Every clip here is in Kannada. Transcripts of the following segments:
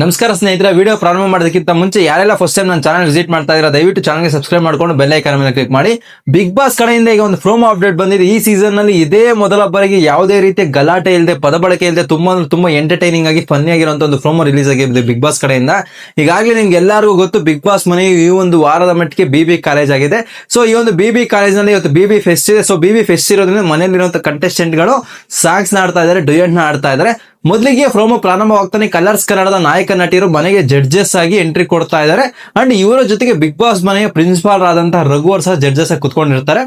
ನಮಸ್ಕಾರ ಸ್ನೇಹಿತರೆ ವಿಡಿಯೋ ಪ್ರಾರಂಭ ಮಾಡೋದಕ್ಕಿಂತ ಮುಂಚೆ ಯಾರೆಲ್ಲ ಫಸ್ಟ್ ಟೈಮ್ ನನ್ನ ಚಾನಲ್ ವಿಸಿಟ್ ಮಾಡ್ತಾ ಇದ್ರೆ ದಯವಿಟ್ಟು ಚಾನಲ್ಗೆ ಸಬ್ಸ್ಕ್ರೈಬ್ ಮಾಡ್ಕೊಂಡು ಬೆಲ್ ಐಕಾನ್ ಮೇಲೆ ಕ್ಲಿಕ್ ಮಾಡಿ. ಬಿಗ್ ಬಾಸ್ ಕಡೆಯಿಂದ ಈಗ ಒಂದು ಪ್ರೋಮೋ ಅಪ್ಡೇಟ್ ಬಂದಿದೆ. ಈ ಸೀಸನ್ನಲ್ಲಿ ಇದೇ ಮೊದಲ ಬಾರಿಗೆ ಯಾವುದೇ ರೀತಿಯ ಗಲಾಟೆ ಇಲ್ಲದೆ ಪದಬಳಕೆ ಇಲ್ಲದೆ ತುಂಬಾ ತುಂಬಾ ಎಂಟರ್ಟೈನಿಂಗ್ ಆಗಿ ಫನ್ನಿ ಆಗಿರುವಂತ ಒಂದು ಪ್ರೋಮೋ ರಿಲೀಸ್ ಆಗಿದೆ ಬಿಗ್ ಬಾಸ್ ಕಡೆಯಿಂದ. ಈಗಾಗಲೇ ನಿಮ್ಗೆ ಎಲ್ಲರಿಗೂ ಗೊತ್ತು ಬಿಗ್ ಬಾಸ್ ಮನೆ ಈ ಒಂದು ವಾರದ ಮಟ್ಟಿಗೆ ಬಿ ಬಿ ಕಾಲೇಜ್ ಆಗಿದೆ. ಸೊ ಈ ಒಂದು ಬಿ ಬಿ ಕಾಲೇಜ್ನಲ್ಲಿ ಇವತ್ತು ಬಿ ಬಿ ಫೆಸ್ಟ್ ಇದೆ. ಸೊ ಬಿ ಬಿ ಫೆಸ್ಟ್ ಇರೋದ್ರಿಂದ ಮನೆಯಲ್ಲಿರುವಂತ ಕಂಟೆಸ್ಟೆಂಟ್ಗಳು ಸಾಂಗ್ಸ್ ಆಡ್ತಾ ಇದ್ದಾರೆ ಡುಯೆಟ್ ಆಡ್ತಾ ಇದ್ದಾರೆ. ಮೊದಲಿಗೆ ಪ್ರೋಮೋ ಪ್ರಾರಂಭವಾಗ್ತಾನೆ ಕಲರ್ಸ್ ಕನ್ನಡದ ನಾಯಕ ನಟಿಯರು ಮನೆಗೆ ಜಡ್ಜಸ್ ಆಗಿ ಎಂಟ್ರಿ ಕೊಡ್ತಾ ಇದ್ದಾರೆ. ಅಂಡ್ ಇವರ ಜೊತೆಗೆ ಬಿಗ್ ಬಾಸ್ ಮನೆಯ ಪ್ರಿನ್ಸಿಪಾಲ್ ಆದಂತಹ ರಘುವರ್ ಸಹ ಜಡ್ಜಸ್ ಆಗಿ ಕುತ್ಕೊಂಡಿರ್ತಾರೆ.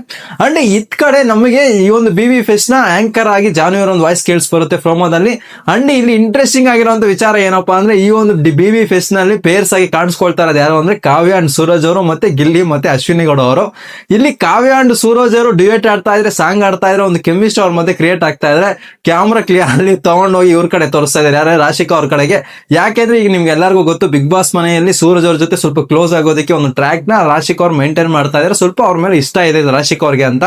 ಅಂಡ್ ಇತ್ ಕಡೆ ನಮಗೆ ಈ ಒಂದು ಬಿ ವಿ ಫೆಸ್ಟ್ನ ಆಂಕರ್ ಆಗಿ ಜಾನುವರ್ ಒಂದು ವಾಯ್ಸ್ ಕೇಳಿಸ್ ಬರುತ್ತೆ ಪ್ರೋಮೋದಲ್ಲಿ ಅಂಡ್ ಇಲ್ಲಿ ಇಂಟ್ರೆಸ್ಟಿಂಗ್ ಆಗಿರುವಂತ ವಿಚಾರ ಏನಪ್ಪಾ ಅಂದ್ರೆ ಈ ಒಂದು ಬಿ ಬಿ ಫೆಸ್ಟ್ನಲ್ಲಿ ಪೇರ್ಸ್ ಆಗಿ ಕಾಣಿಸ್ಕೊಳ್ತಾ ಇರೋದು ಯಾರು ಅಂದ್ರೆ ಕಾವ್ಯ ಅಂಡ್ ಸೂರಜ್ ಅವರು ಮತ್ತೆ ಗಿಲ್ಲಿ ಮತ್ತೆ ಅಶ್ವಿನಿ ಗೌಡ ಅವರು. ಇಲ್ಲಿ ಕಾವ್ಯ ಅಂಡ್ ಸೂರಜ್ ಅವರು ಡಿಬೇಟ್ ಆಡ್ತಾ ಇದ್ರೆ ಸಾಂಗ್ ಆಡ್ತಾ ಇದ್ರೆ, ಒಂದು ಕೆಮಿಸ್ಟ್ ಅವ್ರ ಮಧ್ಯೆ ಕ್ರಿಯೇಟ್ ಆಗ್ತಾ ಇದ್ರೆ ಕ್ಯಾಮ್ರಾ ಕ್ಲಿಯರ್ ಅಲ್ಲಿ ತಗೊಂಡೋಗಿ ಇವ್ರ ಕಡೆ ತೋರಿಸ್ತಾ ಇದ್ದಾರೆ ಯಾರು ರಾಶಿಕಾ ಅವ್ರ ಕಡೆಗೆ. ಯಾಕೆಂದ್ರೆ ಈಗ ನಿಮ್ಗೆ ಎಲ್ಲರಿಗೂ ಗೊತ್ತು ಬಿಗ್ ಬಾಸ್ ಮನೆಯಲ್ಲಿ ಸೂರಜ್ ಅವ್ರ ಜೊತೆ ಸ್ವಲ್ಪ ಕ್ಲೋಸ್ ಆಗೋದಕ್ಕೆ ಒಂದು ಟ್ರ್ಯಾಕ್ನ ರಾಶಿಕಾ ಅವ್ರು ಮೇಂಟೈನ್ ಮಾಡ್ತಾ ಇದ್ದಾರೆ ಸ್ವಲ್ಪ ಅವ್ರ ಮೇಲೆ ಇಷ್ಟ ಇದೆ ರಾಶಿಕಾ ಅವ್ರಿಗೆ ಅಂತ.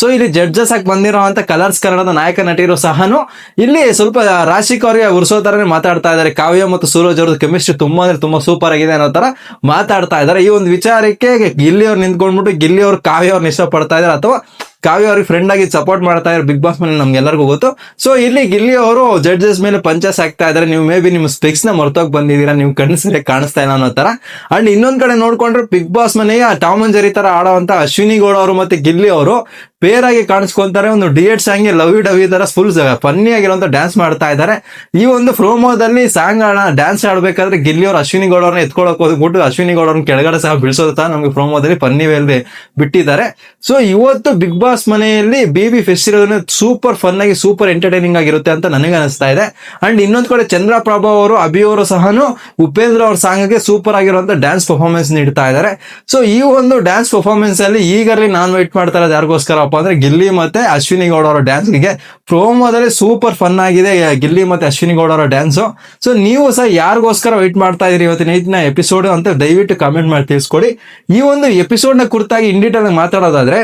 ಸೊ ಇಲ್ಲಿ ಜಡ್ಜಸ್ ಆಗಿ ಬಂದಿರುವಂತ ಕಲರ್ಸ್ ಕನ್ನಡದ ನಾಯಕ ನಟಿರೋ ಸಹನು ಇಲ್ಲಿ ಸ್ವಲ್ಪ ರಾಶಿಕಾ ಅವ್ರಿಗೆ ಉರ್ಸೋ ತರನೇ ಮಾತಾಡ್ತಾ ಇದ್ದಾರೆ ಕಾವ್ಯ ಮತ್ತು ಸೂರಜ್ ಅವ್ರದ್ದು ಕೆಮಿಸ್ಟ್ರಿ ತುಂಬಾ ಅಂದ್ರೆ ತುಂಬಾ ಸೂಪರ್ ಆಗಿದೆ ಅನ್ನೋ ತರ ಮಾತಾಡ್ತಾ ಇದ್ದಾರೆ ಈ ಒಂದು ವಿಚಾರಕ್ಕೆ ಗಿಲ್ಲಿ ಅವ್ರು ನಿಂತ್ಕೊಂಡ್ಬಿಟ್ಟು ಗಿಲ್ಲಿ ಅವ್ರು ಕಾವ್ಯ ಅವ್ರನ್ನ ಇಷ್ಟಪಡ್ತಾ ಇದ್ದಾರೆ ಅಥವಾ ಕಾವ್ಯ ಅವ್ರಿಗೆ ಫ್ರೆಂಡ್ ಆಗಿ ಸಪೋರ್ಟ್ ಮಾಡ್ತಾ ಇರೋ ಬಿಗ್ ಬಾಸ್ ಮೇಲೆ ನಮ್ಗೆ ಎಲ್ಲರಿಗೂ ಗೊತ್ತು. ಸೊ ಇಲ್ಲಿ ಗಿಲ್ಲಿ ಅವರು ಜಡ್ಜಸ್ ಮೇಲೆ ಪಂಚಾಸ್ ಆಗ್ತಾ ಇದ್ದಾರೆ. ನೀವು ಮೇ ಬಿ ನಿಮ್ಮ ಸ್ಪೆಕ್ಸ್ನ ಮರ್ತೋಗಿ ಬಂದಿದ್ದೀರಾ, ನೀವು ಕಣ್ಣು ಸರಿಯಾಗಿ ಕಾಣಿಸ್ತಾ ಇಲ್ಲ ಅನ್ನೋ ತರ ಅಂಡ್ ಇನ್ನೊಂದ್ ಕಡೆ ನೋಡ್ಕೊಂಡ್ರೆ ಬಿಗ್ ಬಾಸ್ ಮನೆಯ ಟಾಮ್ ಅಂಡ್ ಜೆರಿ ತರ ಆಡುವಂತ ಅಶ್ವಿನಿ ಗೌಡ ಅವರು ಮತ್ತೆ ಗಿಲ್ಲಿ ಅವರು ಪೇರ್ ಆಗಿ ಕಾಣಿಸ್ಕೊಂತಾರೆ. ಒಂದು ಡಿಯೇಟ್ ಸಾಂಗ್ ಲವ್ ಯು ಡವಿ ತರ ಫುಲ್ ಫನ್ನಿ ಆಗಿರುವಂತ ಡ್ಯಾನ್ಸ್ ಮಾಡ್ತಾ ಇದ್ದಾರೆ. ಈ ಒಂದು ಪ್ರೋಮೋದಲ್ಲಿ ಸಾಂಗ್ ಡ್ಯಾನ್ಸ್ ಆಡ್ಬೇಕಾದ್ರೆ ಗಿಲ್ಲಿ ಅವರು ಅಶ್ವಿನಿ ಗೌಡ ಅವ್ರನ್ನ ಎತ್ಕೊಳಕ್ ಹೋಗ್ಬಿಟ್ಟು ಅಶ್ವಿನಿ ಗೌಡ ಅವ್ರನ್ನ ಕೆಳಗಡೆ ಸಹ ಬಿಡಿಸೋದ ನಮ್ಗೆ ಪ್ರೋಮೋದಲ್ಲಿ ಫನ್ನಿ ವೇಲ್ದೆ ಬಿಟ್ಟಿದ್ದಾರೆ. ಸೊ ಇವತ್ತು ಬಿಗ್ ಬಾಸ್ ಮನೆಯಲ್ಲಿ ಬಿ ಬಿ ಫೆಸ್ಟ್ ಇರೋದ್ರಿಂದ ಸೂಪರ್ ಫನ್ ಆಗಿ ಸೂಪರ್ ಎಂಟರ್ಟೈನಿಂಗ್ ಆಗಿರುತ್ತೆ ಅಂತ ನನಗೆ ಅನಿಸ್ತಾ ಇದೆ. ಅಂಡ್ ಇನ್ನೊಂದು ಕಡೆ ಚಂದ್ರಪ್ರಭಾ ಅವರು, ಅಭಿ ಅವರು ಸಹನು, ಉಪೇಂದ್ರ ಅವ್ರ ಸಾಂಗ್ಗೆ ಸೂಪರ್ ಆಗಿರುವಂತ ಡ್ಯಾನ್ಸ್ ಪರ್ಫಾರ್ಮೆನ್ಸ್ ನೀಡ್ತಾ ಇದ್ದಾರೆ. ಸೊ ಈ ಒಂದು ಡ್ಯಾನ್ಸ್ ಪರ್ಫಾರ್ಮೆನ್ಸ್ ಅಲ್ಲಿ ಈಗಲೇ ನಾನು ವೇಟ್ ಮಾಡ್ತಾ ಇರೋದು ಯಾರಿಗೋಸ್ಕರಪ್ಪ ಅಂದ್ರೆ ಗಿಲ್ಲಿ ಮತ್ತೆ ಅಶ್ವಿನಿ ಗೌಡ ಅವರ ಡ್ಯಾನ್ಸ್ಗೆ ಪ್ರೋಮೋದಲ್ಲಿ ಸೂಪರ್ ಫನ್ ಆಗಿದೆ ಗಿಲ್ಲಿ ಮತ್ತೆ ಅಶ್ವಿನಿ ಗೌಡ ಅವರ ಡ್ಯಾನ್ಸ್ ಸೊ ನೀವು ಸಹ ಯಾರಿಗೋಸ್ಕರ ವೇಟ್ ಮಾಡ್ತಾ ಇದೀರಿ ಇವತ್ತಿನ ನೈಟ್ನ ಎಪಿಸೋಡ್ ಅಂತ ದಯವಿಟ್ಟು ಕಾಮೆಂಟ್ ಮಾಡಿ ತಿಳಿಸ್ಕೊಡಿ. ಈ ಒಂದು ಎಪಿಸೋಡ್ನ ಕುರಿತಾಗಿ ಇನ್ ಡೀಟೇಲ್ ಮಾತಾಡೋದಾದ್ರೆ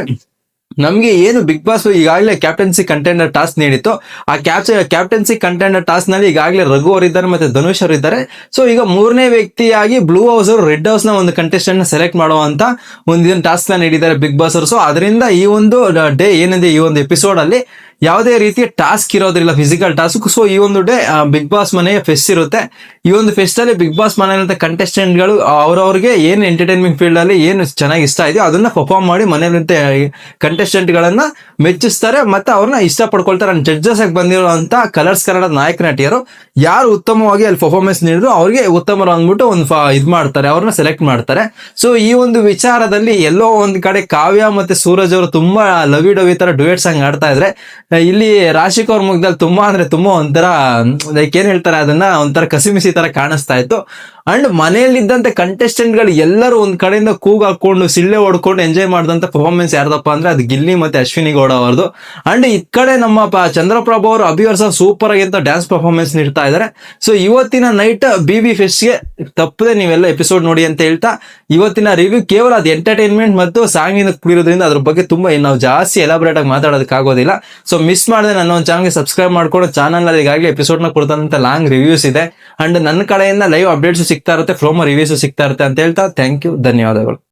ನಮ್ಗೆ ಏನು ಬಿಗ್ ಬಾಸ್ ಈಗಾಗಲೇ ಕ್ಯಾಪ್ಟನ್ಸಿ ಕಂಟೆಂಡರ್ ಟಾಸ್ಕ್ ನೀಡಿತ್ತು. ಆ ಕ್ಯಾಪ್ ಕ್ಯಾಪ್ಟನ್ಸಿ ಕಂಟೆಂಡರ್ ಟಾಸ್ಕ್ನಲ್ಲಿ ಈಗಾಗಲೇ ರಘು ಅವರಿದ್ದಾರೆ ಮತ್ತೆ ಧನುಷ್ ಅವರು ಇದ್ದಾರೆ. ಸೊ ಈಗ ಮೂರನೇ ವ್ಯಕ್ತಿಯಾಗಿ ಬ್ಲೂ ಹೌಸ್ ಅವರು ರೆಡ್ ಹೌಸ್ನ ಒಂದು ಕಂಟೆಸ್ಟೆಂಟ್ ಸೆಲೆಕ್ಟ್ ಮಾಡುವಂತ ಒಂದು ಟಾಸ್ಕ್ನ ನೀಡಿದ್ದಾರೆ ಬಿಗ್ ಬಾಸ್ ಅವರು. ಸೊ ಅದರಿಂದ ಈ ಒಂದು ಡೇ ಏನಿದೆ ಈ ಒಂದು ಎಪಿಸೋಡ್ ಅಲ್ಲಿ ಯಾವುದೇ ರೀತಿಯ ಟಾಸ್ಕ್ ಇರೋದಿಲ್ಲ ಫಿಸಿಕಲ್ ಟಾಸ್ಕ್ ಸೊ ಈ ಒಂದು ಡೇ ಬಿಗ್ ಬಾಸ್ ಮನೆಯ ಫೆಸ್ಟ್ ಇರುತ್ತೆ. ಈ ಒಂದು ಫೆಸ್ಟ್ ಅಲ್ಲಿ ಬಿಗ್ ಬಾಸ್ ಮನೆಯಂತ ಕಂಟೆಸ್ಟೆಂಟ್ಗಳು ಅವ್ರವ್ರಿಗೆ ಏನು ಎಂಟರ್ಟೈನ್ಮೆಂಟ್ ಫೀಲ್ಡ್ ಅಲ್ಲಿ ಏನು ಚೆನ್ನಾಗಿ ಇಷ್ಟ ಇದೆಯೋ ಅದನ್ನ ಪರ್ಫಾರ್ಮ್ ಮಾಡಿ ಮನೆಯಂತ ಕಂಟೆಸ್ಟೆಂಟ್ ಗಳನ್ನ ಮೆಚ್ಚಿಸ್ತಾರೆ ಮತ್ತೆ ಅವ್ರನ್ನ ಇಷ್ಟ ಪಡ್ಕೊಳ್ತಾರೆ ಜಡ್ಜಸ್ ಆಗಿ ಬಂದಿರುವಂತ ಕಲರ್ಸ್ ಕನ್ನಡ ನಾಯಕ ನಟಿಯರು, ಯಾರು ಉತ್ತಮವಾಗಿ ಅಲ್ಲಿ ಪರ್ಫಾರ್ಮೆನ್ಸ್ ನೀಡಿದ್ರು ಅವ್ರಿಗೆ ಉತ್ತಮರು ಅಂದ್ಬಿಟ್ಟು ಒಂದು ಇದು ಮಾಡ್ತಾರೆ, ಅವ್ರನ್ನ ಸೆಲೆಕ್ಟ್ ಮಾಡ್ತಾರೆ. ಸೊ ಈ ಒಂದು ವಿಚಾರದಲ್ಲಿ ಎಲ್ಲೋ ಒಂದ್ ಕಡೆ ಕಾವ್ಯ ಮತ್ತೆ ಸೂರಜ್ ಅವರು ತುಂಬಾ ಲವಿ ಡವಿ ತರ ಡುಯೇಟ್ ಸಾಂಗ್ ಆಡ್ತಾ ಇದ್ರೆ ಇಲ್ಲಿ ಅವ್ರ ಮುಖದಲ್ಲಿ ತುಂಬಾ ಅಂದ್ರೆ ತುಂಬಾ ಒಂಥರ ಲೈಕ್ ಏನ್ ಹೇಳ್ತಾರೆ, ಅದನ್ನ ಒಂಥರ ಕಸಿಮಿಸಿ ತರ ಕಾಣಿಸ್ತಾ ಇತ್ತು. ಅಂಡ್ ಮನೆಯಲ್ಲಿದ್ದಂತೆ ಕಂಟೆಸ್ಟೆಂಟ್ಗಳು ಎಲ್ಲರೂ ಒಂದ್ ಕಡೆಯಿಂದ ಕೂಗ್ ಹಾಕೊಂಡು ಸಿಳ್ಳೆ ಹೊಡ್ಕೊಂಡು ಎಂಜಾಯ್ ಮಾಡಿದಂತ ಪರ್ಫಾರ್ಮೆನ್ಸ್ ಯಾರ್ದಪ್ಪ ಅಂದ್ರೆ ಅದು ಗಿಲ್ಲಿ ಮತ್ತೆ ಅಶ್ವಿನಿ ಗೌಡ ಅವರದು ಅಂಡ್ ಈ ಕಡೆ ನಮ್ಮ ಚಂದ್ರಪ್ರಭು ಅವರು ಅಭಿವರ್ಸ ಸೂಪರ್ ಆಗಿಂತ ಡ್ಯಾನ್ಸ್ ಪರ್ಫಾರ್ಮೆನ್ಸ್ ನೀಡ್ತಾ ಇದ್ದಾರೆ ಸೊ ಇವತ್ತಿನ ನೈಟ್ ಬಿ ಬಿ ಗೆ ತಪ್ಪದೆ ನೀವೆಲ್ಲ ಎಪಿಸೋಡ್ ನೋಡಿ ಅಂತ ಹೇಳ್ತಾ, ಇವತ್ತಿನ ರಿವ್ಯೂ ಕೇವಲ ಅದು ಎಂಟರ್ಟೈನ್ಮೆಂಟ್ ಮತ್ತು ಸಾಂಗ್ ಇಂದ ಕೂಡಿರೋದ್ರಿಂದ ಅದ್ರ ಬಗ್ಗೆ ತುಂಬಾ ನಾವು ಜಾಸ್ತಿ ಎಲಾಬ್ರೇಟ್ ಆಗಿ ಮಾತಾಡೋದಕ್ಕಾಗೋದಿಲ್ಲ ಸೊ ಮಿಸ್ ಮಾಡದೆ ನನ್ನ ಒಂದು ಚಾನಲ್ಗೆ ಸಬ್ಸ್ಕ್ರೈಬ್ ಮಾಡ್ಕೊಂಡು ಚಾನಲ್ ಎಪಿಸೋಡ್ನ ಕೊಡ್ತಾನಂತ ಲಾಂಗ್ ರಿವ್ಯೂಸ್ ಇದೆ. ಅಂಡ್ ನನ್ನ ಕಡೆಯಿಂದ ಲೈವ್ ಅಪ್ಡೇಟ್ಸ್ ಸಿಗ್ತಾ ಇರುತ್ತೆ ಫ್ಲೋಮ ರಿವ್ಯೂಸ್ ಸಿಗ್ತಾ ಇರುತ್ತೆ ಅಂತ ಹೇಳ್ತಾ ಥ್ಯಾಂಕ್ ಯು ಧನ್ಯವಾದಗಳು.